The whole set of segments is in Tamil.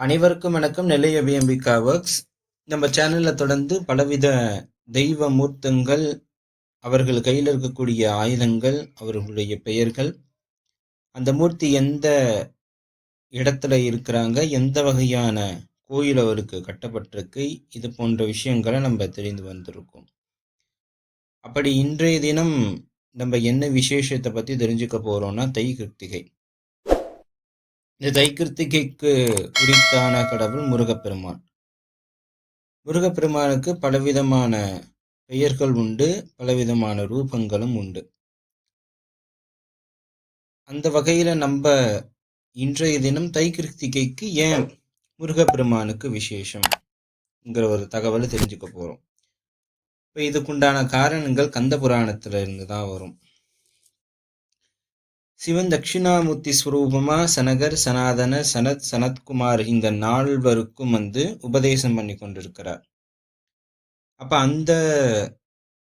அனைவருக்கும் வணக்கம். நிலைய வியம்பிகா ஒர்க்ஸ் நம்ம சேனல்ல தொடர்ந்து பலவித தெய்வ மூர்த்தங்கள் அவர்கள் கையில் இருக்கக்கூடிய ஆயுதங்கள் அவர்களுடைய பெயர்கள். அந்த மூர்த்தி எந்த இடத்துல இருக்கிறாங்க? எந்த வகையான கோயில் அவருக்கு கட்டப்பட்டிருக்கு? இது போன்ற விஷயங்களை நம்ம தெரிந்து வந்திருக்கோம். அப்படி இன்றைய தினம் நம்ம என்ன விசேஷத்தை பற்றி தெரிஞ்சுக்க போகிறோம்னா தை கிருத்திகை. இந்த தைக்கிருத்திகைக்கு உரித்தான கடவுள் முருகப்பெருமான். முருகப்பெருமானுக்கு பலவிதமான பெயர்கள் உண்டு பலவிதமான ரூபங்களும் உண்டு. அந்த வகையில நம்ம இன்றைய தினம் தைக்கிருத்திகைக்கு ஏன் முருகப்பெருமானுக்கு விசேஷம்ங்கிற ஒரு தகவலை தெரிஞ்சுக்க போறோம். இப்போ இதுக்குண்டான காரணங்கள் கந்த புராணத்துல இருந்து தான் வரும். சிவன் தட்சிணாமூர்த்தி ஸ்வரூபமா சனகர் சனாதன சனத் சனத்குமார் இந்த நால்வருக்கும் வந்து உபதேசம் பண்ணி கொண்டிருக்கிறார். அப்ப அந்த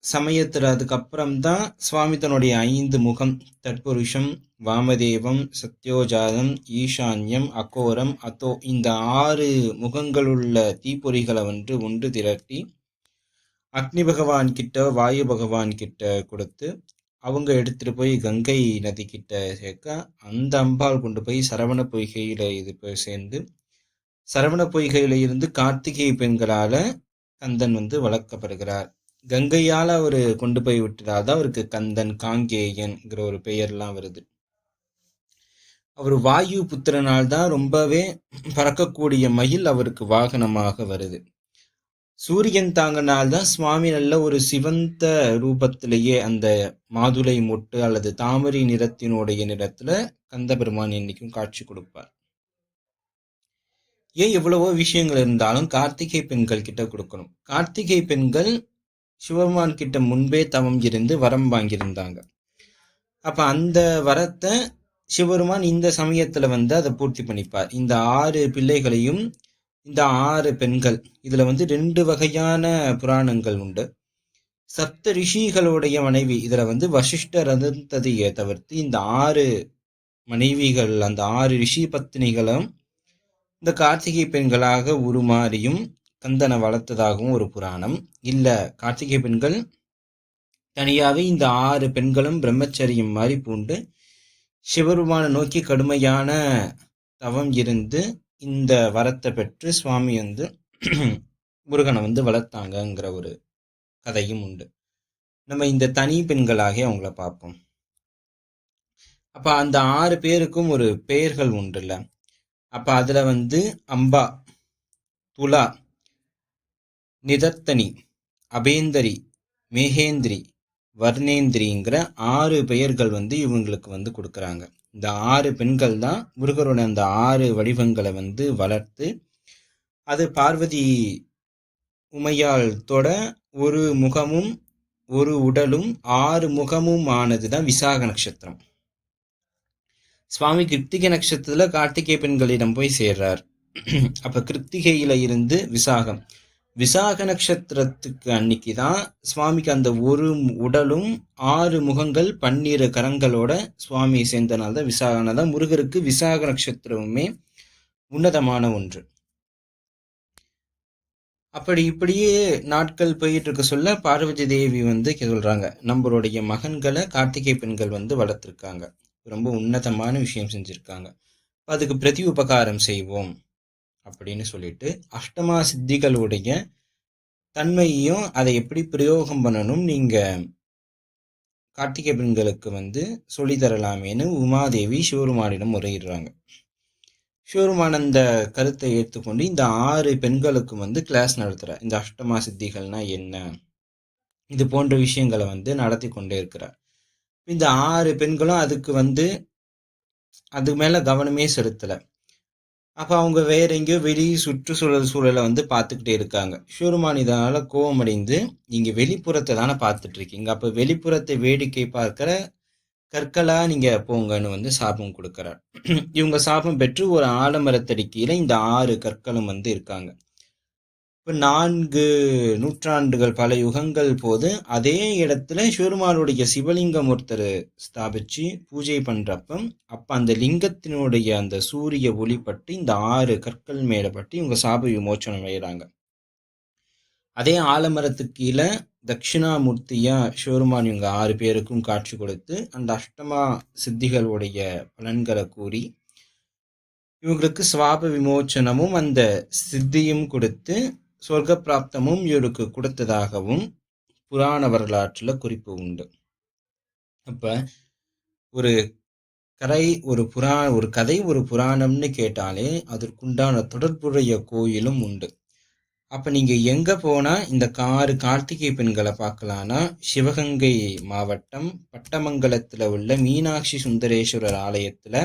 சமயத்துல அதுக்கப்புறம் தான் சுவாமி தன்னுடைய ஐந்து முகம் தற்புருஷம் வாமதேவம் சத்யோஜாதம் ஈசான்யம் அகோரம் அதோ இந்த ஆறு முகங்களுள்ள தீப்பொறிகளை வந்து ஒன்று திரட்டி அக்னி பகவான் கிட்ட வாயு பகவான் கிட்ட கொடுத்து அவங்க எடுத்துட்டு போய் கங்கை நதிக்கிட்ட சேர்க்க அந்த அம்பாள் கொண்டு போய் சரவண பொய்கையில இது போய் சேர்ந்து சரவண பொய்கையில இருந்து கார்த்திகை பெண்களால கந்தன் வந்து வளர்க்கப்படுகிறார். கங்கையால் அவர் கொண்டு போய் விட்டதால் அவருக்கு கந்தன் காங்கேயன்கிற ஒரு பெயர்லாம் வருது. அவர் வாயு புத்திரனால் தான் ரொம்பவே பறக்கக்கூடிய மயில் அவருக்கு வாகனமாக வருது. சூரியன் தாங்கினால் தான் சுவாமி நல்ல ஒரு சிவந்த ரூபத்திலேயே அந்த மாதுளை மொட்டு அல்லது தாமரை நிறத்தினுடைய நிறத்துல கந்த பெருமான் இன்னைக்கும் காட்சி கொடுப்பார். ஏன் எவ்வளவோ விஷயங்கள் இருந்தாலும் கார்த்திகை பெண்கள் கிட்ட கொடுக்கணும். கார்த்திகை பெண்கள் சிவபெருமான் கிட்ட முன்பே தவம் இருந்து வரம் வாங்கியிருந்தாங்க. அப்ப அந்த வரத்தை சிவபெருமான் இந்த சமயத்துல வந்து அதை பூர்த்தி பண்ணிப்பார். இந்த ஆறு பிள்ளைகளையும் இந்த ஆறு பெண்கள் இதுல வந்து ரெண்டு வகையான புராணங்கள் உண்டு. சப்த ரிஷிகளுடைய மனைவி இதுல வந்து வசிஷ்டர் அருந்ததியை தவிர்த்து இந்த ஆறு மனைவிகள் அந்த ஆறு ரிஷி பத்தினிகளும் இந்த கார்த்திகை பெண்களாக உருமாறியும் கந்தனை வளர்த்ததாகவும் ஒரு புராணம். இல்ல கார்த்திகை பெண்கள் தனியாகவே இந்த ஆறு பெண்களும் பிரம்மச்சரியம் மாதிரி பூண்டு சிவபெருமானை நோக்கி கடுமையான தவம் இருந்து இந்த வரத்தை பெற்று சுவாமி வந்து முருகனை வந்து வளர்த்தாங்கங்கிற ஒரு கதையும் உண்டு. நம்ம இந்த தனி பெண்களாக அவங்கள பார்ப்போம். அப்போ அந்த ஆறு பேருக்கும் ஒரு பெயர்கள் உண்டுல்ல. அப்போ அதில் வந்து அம்பா துலா நிதர்த்தனி அபேந்தரி மேகேந்திரி வர்ணேந்திரிங்கிற ஆறு பெயர்கள் வந்து இவங்களுக்கு வந்து கொடுக்குறாங்க. இந்த ஆறு பெண்கள் தான் முருகரோட அந்த ஆறு வடிவங்களை வந்து வளர்த்து அது பார்வதி உமையால் தொட ஒரு முகமும் ஒரு உடலும் ஆறு முகமும் ஆனது தான் விசாக நட்சத்திரம். சுவாமி கிருத்திகை நட்சத்திரத்துல கார்த்திகை பெண்களிடம் போய் சேர்றார். அப்ப கிருத்திகையில இருந்து விசாகம். விசாக நட்சத்திரத்துக்கு அன்னைக்கு தான் சுவாமிக்கு அந்த ஒரு உடலும் ஆறு முகங்கள் பன்னிரு கரங்களோட சுவாமி சேர்ந்தனால தான் விசாகனால தான் முருகருக்கு விசாக நட்சத்திரமுமே உன்னதமான ஒன்று. அப்படி இப்படியே நாட்கள் போயிட்டு இருக்க சொல்ல பார்வதி தேவி வந்து சொல்றாங்க. நம்மளுடைய மகன்களை கார்த்திகை பெண்கள் வந்து வளர்த்துருக்காங்க. ரொம்ப உன்னதமான விஷயம் செஞ்சுருக்காங்க. அதுக்கு பிரதி உபகாரம் செய்வோம். அப்படின்னு சொல்லிட்டு அஷ்டமா சித்திகளுடைய தன்மையையும் அதை எப்படி பிரயோகம் பண்ணணும் நீங்க கார்த்திகை பெண்களுக்கு வந்து சொல்லித்தரலாமேன்னு உமாதேவி சிவருமானிடம் முறையிடுறாங்க. சிவருமான் அந்த கருத்தை ஏற்றுக்கொண்டு இந்த ஆறு பெண்களுக்கு வந்து கிளாஸ் நடத்துகிறார் இந்த அஷ்டமா சித்திகள்னா என்ன இது போன்ற விஷயங்களை வந்து நடத்தி கொண்டே இருக்கிறார். இந்த ஆறு பெண்களும் அதுக்கு வந்து அது மேலே கவனமே செலுத்தலை. அப்போ அவங்க வேற எங்கேயோ வெளி சுற்றுச்சூழல் சூழலை வந்து பார்த்துக்கிட்டே இருக்காங்க. ஷூருமான் இதனால் கோவமடைந்து நீங்கள் வெளிப்புறத்தை தானே பார்த்துட்டு இருக்கீங்க அப்போ வெளிப்புறத்தை வேடிக்கை பார்க்குற கற்களாக நீங்கள் போங்கன்னு வந்து சாபம் கொடுக்குறார். இவங்க சாபம் பெற்று ஒரு ஆலமரத்தடி கீழே இந்த ஆறு கற்களும் வந்து இருக்காங்க. இப்போ நான்கு நூற்றாண்டுகள் பல யுகங்கள் போது அதே இடத்துல சிவருமானுடைய சிவலிங்கம் ஒருத்தர் ஸ்தாபிச்சு பூஜை பண்ணுறப்ப அப்போ அந்த லிங்கத்தினுடைய அந்த சூரிய ஒளிப்பட்டு இந்த ஆறு கற்கள் மேலே பட்டு இவங்க சாப விமோச்சனம் அடைகிறாங்க அதே ஆலமரத்துக்கு கீழே தட்சிணாமூர்த்தியாக சிவருமான் இவங்க ஆறு பேருக்கும் காட்சி கொடுத்து அந்த அஷ்டமா சித்திகளுடைய பலன்களை கூறி இவங்களுக்கு சுவாப விமோச்சனமும் அந்த சித்தியும் கொடுத்து சொர்க்க பிராப்தமும் இவருக்கு கொடுத்ததாகவும் புராண வரலாற்றில் குறிப்பு உண்டு. அப்போ ஒரு கதை ஒரு புரா ஒரு கதை ஒரு புராணம்னு கேட்டாலே அதற்குண்டான தொடர்புடைய கோயிலும் உண்டு. அப்போ நீங்கள் எங்கே போனால் இந்த காரு கார்த்திகை பெண்களை பார்க்கலான்னா சிவகங்கை மாவட்டம் பட்டமங்கலத்தில் உள்ள மீனாட்சி சுந்தரேஸ்வரர் ஆலயத்தில்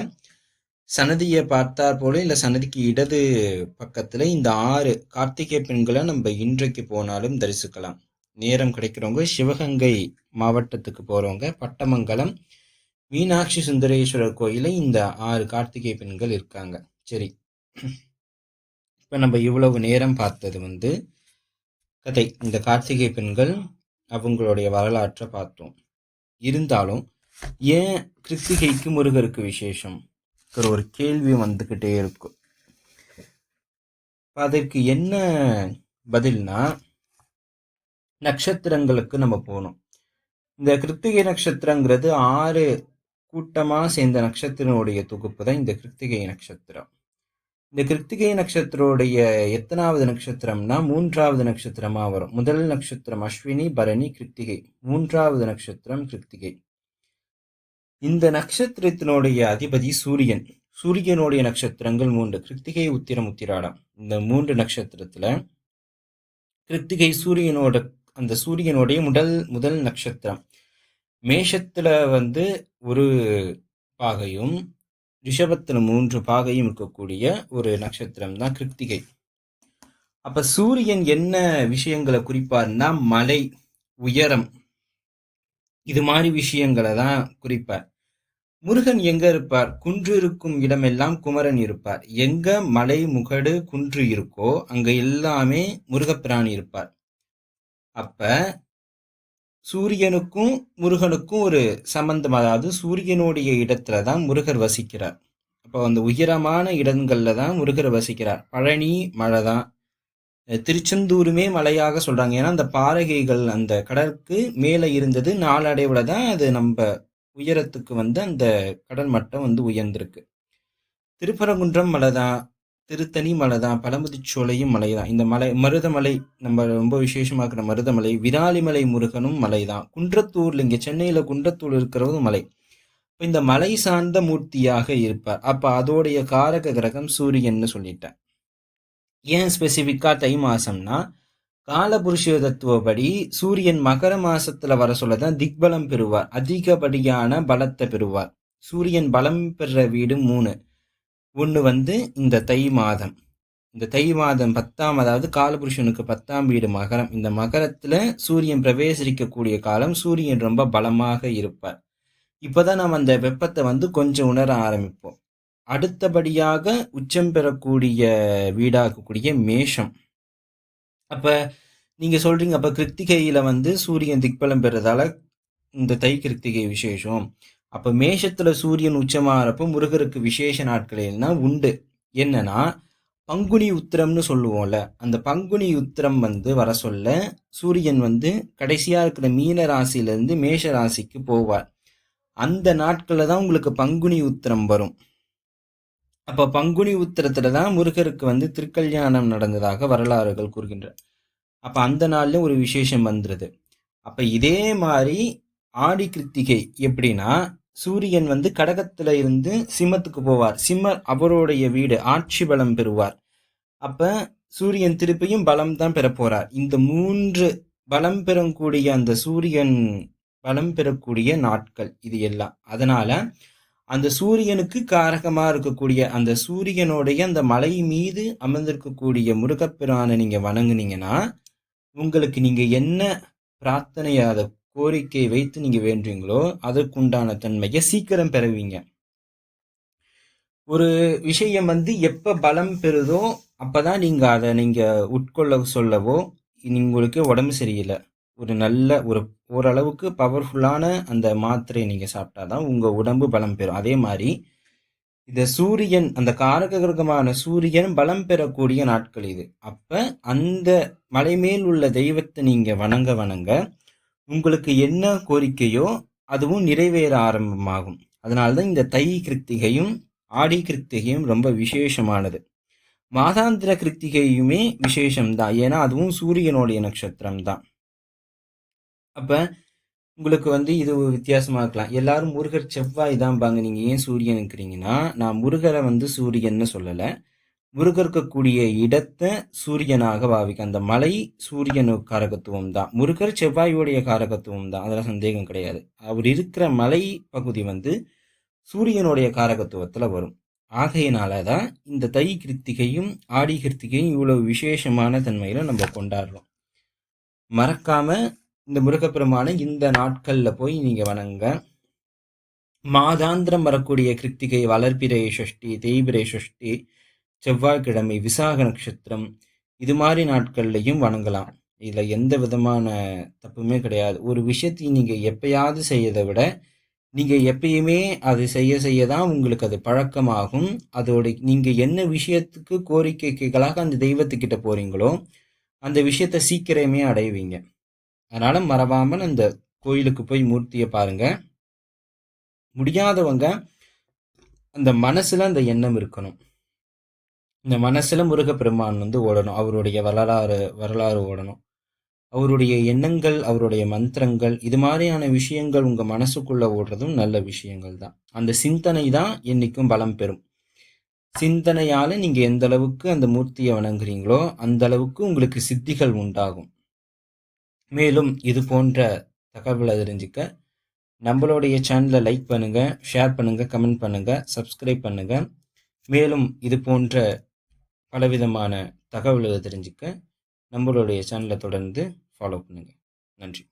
சன்னதியை பார்த்தாற் போல இல்லை சன்னதிக்கு இடது பக்கத்தில் இந்த ஆறு கார்த்திகை பெண்களை நம்ம இன்றைக்கு போனாலும் தரிசிக்கலாம். நேரம் கிடைக்கிறவங்க சிவகங்கை மாவட்டத்துக்கு போகிறவங்க பட்டமங்கலம் மீனாட்சி சுந்தரேஸ்வரர் கோயிலில் இந்த ஆறு கார்த்திகை பெண்கள் இருக்காங்க. சரி. இப்போ நம்ம இவ்வளவு நேரம் பார்த்தது வந்து கதை. இந்த கார்த்திகை பெண்கள் அவங்களுடைய வரலாற்றை பார்த்தோம். இருந்தாலும் ஏன் கிருத்திகைக்கு முருகருக்கு விசேஷம்? இருக்கிற ஒரு கேள்வி வந்துக்கிட்டே இருக்கும். அதற்கு என்ன பதில்னா நட்சத்திரங்களுக்கு நம்ம போகணும். இந்த கிருத்திகை நட்சத்திரங்கிறது ஆறு கூட்டமாக சேர்ந்த நட்சத்திரனுடைய தொகுப்பு தான் இந்த கிருத்திகை நட்சத்திரம். இந்த கிருத்திகை நட்சத்திரோடைய எத்தனாவது நட்சத்திரம்னா மூன்றாவது நட்சத்திரமாக வரும். முதல் நட்சத்திரம் அஸ்வினி பரணி கிருத்திகை. மூன்றாவது நட்சத்திரம் கிருத்திகை. இந்த நட்சத்திரத்தினுடைய அதிபதி சூரியன். சூரியனுடைய நட்சத்திரங்கள் மூன்று. கிருத்திகை உத்திரம் உத்திராடம். இந்த மூன்று நட்சத்திரத்துல கிருத்திகை சூரியனோட அந்த சூரியனுடைய முதல் முதல் நட்சத்திரம். மேஷத்துல வந்து ஒரு பாகையும் ரிஷபத்துல மூன்று பாகையும் இருக்கக்கூடிய ஒரு நட்சத்திரம் தான் கிருத்திகை. அப்ப சூரியன் என்ன விஷயங்களை குறிப்பார்னா மலை உயரம் இது மாதிரி விஷயங்களை தான் குறிப்பார். முருகன் எங்க இருப்பார்? குன்று இருக்கும் இடமெல்லாம் குமரன் இருப்பார். எங்க மலை முகடு குன்று இருக்கோ அங்க எல்லாமே முருகப்பிராணி இருப்பார். அப்ப சூரியனுக்கும் முருகனுக்கும் ஒரு சம்பந்தம். அதாவது சூரியனுடைய இடத்துல தான் முருகர் வசிக்கிறார். அப்போ அந்த உயரமான இடங்கள்ல தான் முருகர் வசிக்கிறார். பழனி மழை தான் திருச்செந்தூருமே மலையாக சொல்றாங்க. ஏன்னா அந்த பாறைகள் அந்த கடலுக்கு மேலே இருந்தது. நாளடைவுல தான் அது நம்ம உயரத்துக்கு வந்து அந்த கடல் மட்டம் வந்து உயர்ந்திருக்கு. திருப்பரங்குன்றம் மலை தான் திருத்தணி மலை தான் பழமுதிச்சோலையும் மலை தான். இந்த மலை மருதமலை நம்ம ரொம்ப விசேஷமாக்குற மருதமலை விராலிமலை முருகனும் மலை தான். குன்றத்தூர்ல இங்கே சென்னையில் குன்றத்தூர் இருக்கிறதும் மலை. இந்த மலை சார்ந்த மூர்த்தியாக இருப்பார். அப்போ அதோடைய காரக கிரகம் சூரியன்னு சொல்லிட்டேன். ஏன் ஸ்பெசிஃபிக்காக தை மாதம்னா காலபுருஷ தத்துவப்படி சூரியன் மகர மாசத்துல வர சொல்லதான் திக்பலம் பெறுவார். அதிகப்படியான பலத்தை பெறுவார். சூரியன் பலம் பெற வீடு மூணு. ஒன்று வந்து இந்த தை மாதம். இந்த தை மாதம் பத்தாம் அதாவது காலபுருஷனுக்கு பத்தாம் வீடு மகரம். இந்த மகரத்துல சூரியன் பிரவேசிக்கக்கூடிய காலம் சூரியன் ரொம்ப பலமாக இருப்பார். இப்போதான் நம்ம அந்த வெப்பத்தை வந்து கொஞ்சம் உணர ஆரம்பிப்போம். அடுத்தபடியாக உச்சம் பெறக்கூடிய வீடாகக்கூடிய மேஷம். அப்ப நீங்க சொல்றீங்க அப்ப கிருத்திகையில வந்து சூரியன் திக்பலம் பெறதால இந்த தை கிருத்திகை விசேஷம். அப்ப மேஷத்துல சூரியன் உச்சமாகறப்ப முருகருக்கு விசேஷ நாட்கள் உண்டு. என்னன்னா பங்குனி உத்திரம்னு சொல்லுவோம்ல அந்த பங்குனி உத்திரம் வந்து வர சொல்ல சூரியன் வந்து கடைசியா இருக்கிற மீன ராசியில இருந்து மேஷ ராசிக்கு போவார். அந்த நாட்கள்ல தான் உங்களுக்கு பங்குனி உத்திரம் வரும். அப்போ பங்குனி உத்திரத்துல தான் முருகருக்கு வந்து திருக்கல்யாணம் நடந்ததாக வரலாறுகள் கூறுகின்றன. அப்போ அந்த நாள்ல ஒரு விசேஷம் வந்துருது. அப்போ இதே மாதிரி ஆடி கிருத்திகை எப்படின்னா சூரியன் வந்து கடகத்துல இருந்து சிம்மத்துக்கு போவார். சிம்மர் அவருடைய வீடு ஆட்சி பலம் பெறுவார். அப்ப சூரியன் திருப்பியும் பலம் தான் பெற போறார். இந்த மூன்று பலம் பெறக்கூடிய அந்த சூரியன் பலம் பெறக்கூடிய நாட்கள் இது எல்லாம். அதனால அந்த சூரியனுக்கு காரகமாக இருக்கக்கூடிய அந்த சூரியனுடைய அந்த மலை மீது அமர்ந்திருக்கக்கூடிய முருகப்பிரானை நீங்கள் வணங்குனீங்கன்னா உங்களுக்கு நீங்கள் என்ன பிரார்த்தனையாத கோரிக்கை வைத்து நீங்கள் வேண்டுறீங்களோ அதற்குண்டான தன்மையை சீக்கிரம் பெறுவீங்க. ஒரு விஷயம் வந்து எப்போ பலம் பெறுதோ அப்போ தான் நீங்கள் அதை நீங்கள் உட்கொள்ள சொல்லவோ உங்களுக்கு உடம்பு சரியில்லை. ஒரு நல்ல ஒரு ஓரளவுக்கு பவர்ஃபுல்லான அந்த மாத்திரையை நீங்கள் சாப்பிட்டா தான் உங்கள் உடம்பு பலம் பெறும். அதே மாதிரி இந்த சூரியன் அந்த காரக கிரகமான சூரியன் பலம் பெறக்கூடிய நாட்கள் இது. அப்போ அந்த மலை மேல் உள்ள தெய்வத்தை நீங்கள் வணங்க வணங்க உங்களுக்கு என்ன கோரிக்கையோ அதுவும் நிறைவேற ஆரம்பமாகும். அதனால்தான் இந்த தை கிருத்திகையும் ஆடி கிருத்திகையும் ரொம்ப விசேஷமானது. மாதாந்திர கிருத்திகையுமே விசேஷம்தான். ஏன்னா அதுவும் சூரியனுடைய நட்சத்திரம் தான் அப்போ உங்களுக்கு வந்து இது வித்தியாசமாக இருக்கலாம். எல்லாரும் முருகர் செவ்வாய் தான் பாங்க. நீங்கள் ஏன் சூரியனுக்கிறீங்கன்னா நான் முருகரை வந்து சூரியன்னு சொல்லலை. முருகர் இருக்கக்கூடிய இடத்தை சூரியனாக பாவிக்க. அந்த மலை சூரியனு காரகத்துவம் தான். முருகர் செவ்வாயுடைய காரகத்துவம் தான். அதெல்லாம் சந்தேகம் கிடையாது. அவர் இருக்கிற மலை பகுதி வந்து சூரியனுடைய காரகத்துவத்தில் வரும். ஆகையினால தான் இந்த தை கிருத்திகையும் ஆடி கிருத்திகையும் இவ்வளவு விசேஷமான தன்மையில நம்ம கொண்டாடுறோம். மறக்காம இந்த முருகப்பெருமான இந்த நாட்களில் போய் நீங்கள் வணங்க. மாதாந்திரம் வரக்கூடிய கிருத்திகை வளர்பிரை சஷ்டி தேய்பிரை சஷ்டி செவ்வாய்க்கிழமை விசாக நட்சத்திரம் இது மாதிரி நாட்கள்லையும் வணங்கலாம். இதில் எந்த விதமான தப்புமே கிடையாது. ஒரு விஷயத்தையும் நீங்கள் எப்பயாவது செய்யதை விட நீங்கள் எப்பயுமே அது செய்ய செய்ய தான் உங்களுக்கு அது பழக்கமாகும். அதோட நீங்கள் என்ன விஷயத்துக்கு கோரிக்கைகளாக அந்த தெய்வத்துக்கிட்ட போகிறீங்களோ அந்த விஷயத்தை சீக்கிரமே அடைவீங்க. அதனால் மறவாமல் அந்த கோயிலுக்கு போய் மூர்த்தியை பாருங்கள் முடியாதவங்க அந்த மனசில் அந்த எண்ணம் இருக்கணும். இந்த மனசில் முருகப்பெருமான் வந்து ஓடணும். அவருடைய வரலாறு வரலாறு ஓடணும். அவருடைய எண்ணங்கள் அவருடைய மந்திரங்கள் இது மாதிரியான விஷயங்கள் உங்கள் மனசுக்குள்ளே ஓடுறதும் நல்ல விஷயங்கள் தான். அந்த சிந்தனை தான் என்றைக்கும் பலம் பெறும். சிந்தனையால் நீங்கள் எந்த அளவுக்கு அந்த மூர்த்தியை வணங்குறீங்களோ அந்த அளவுக்கு உங்களுக்கு சித்திகள் உண்டாகும். மேலும் இது போன்ற தகவலை தெரிஞ்சுக்க நம்மளுடைய சேனலை லைக் பண்ணுங்கள் ஷேர் பண்ணுங்கள் கமெண்ட் பண்ணுங்கள் சப்ஸ்கிரைப் பண்ணுங்கள் மேலும் இது போன்ற பலவிதமான தகவல்களை தெரிஞ்சுக்க நம்மளுடைய சேனலை தொடர்ந்து ஃபாலோ பண்ணுங்கள் நன்றி.